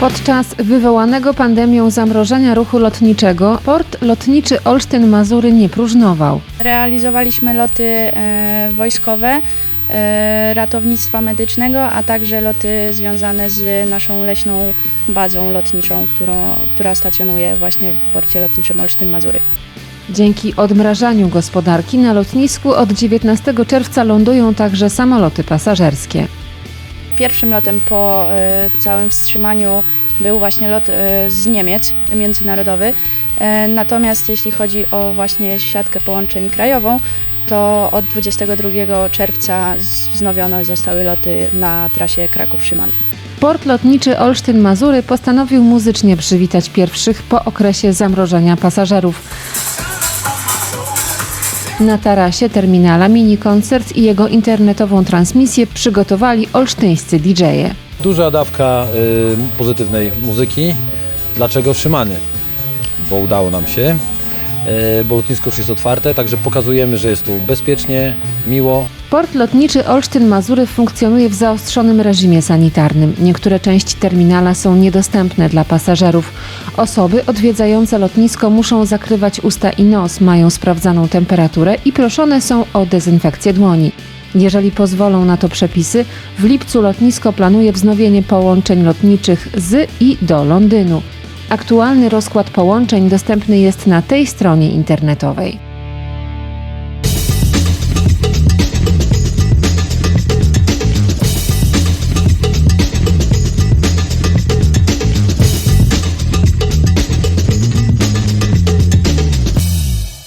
Podczas wywołanego pandemią zamrożenia ruchu lotniczego port lotniczy Olsztyn-Mazury nie próżnował. Realizowaliśmy loty e, wojskowe, e, ratownictwa medycznego, a także loty związane z naszą leśną bazą lotniczą, którą, która stacjonuje właśnie w porcie lotniczym Olsztyn-Mazury. Dzięki odmrażaniu gospodarki na lotnisku od 19 czerwca lądują także samoloty pasażerskie. Pierwszym lotem po e, całym wstrzymaniu był właśnie lot e, z Niemiec międzynarodowy. E, Natomiast jeśli chodzi o właśnie siatkę połączeń krajową, to od 22 czerwca wznowione zostały loty na trasie Kraków-Szyman. Port lotniczy Olsztyn-Mazury postanowił muzycznie przywitać pierwszych po okresie zamrożenia pasażerów. Na tarasie terminala mini koncert i jego internetową transmisję przygotowali olsztyńscy DJ-e. Duża dawka y, pozytywnej muzyki. Dlaczego Szymany? Bo udało nam się, y, bo lotnisko już jest otwarte, także pokazujemy, że jest tu bezpiecznie, miło. Port lotniczy Olsztyn-Mazury funkcjonuje w zaostrzonym reżimie sanitarnym. Niektóre części terminala są niedostępne dla pasażerów. Osoby odwiedzające lotnisko muszą zakrywać usta i nos, mają sprawdzaną temperaturę i proszone są o dezynfekcję dłoni. Jeżeli pozwolą na to przepisy, w lipcu lotnisko planuje wznowienie połączeń lotniczych z i do Londynu. Aktualny rozkład połączeń dostępny jest na tej stronie internetowej.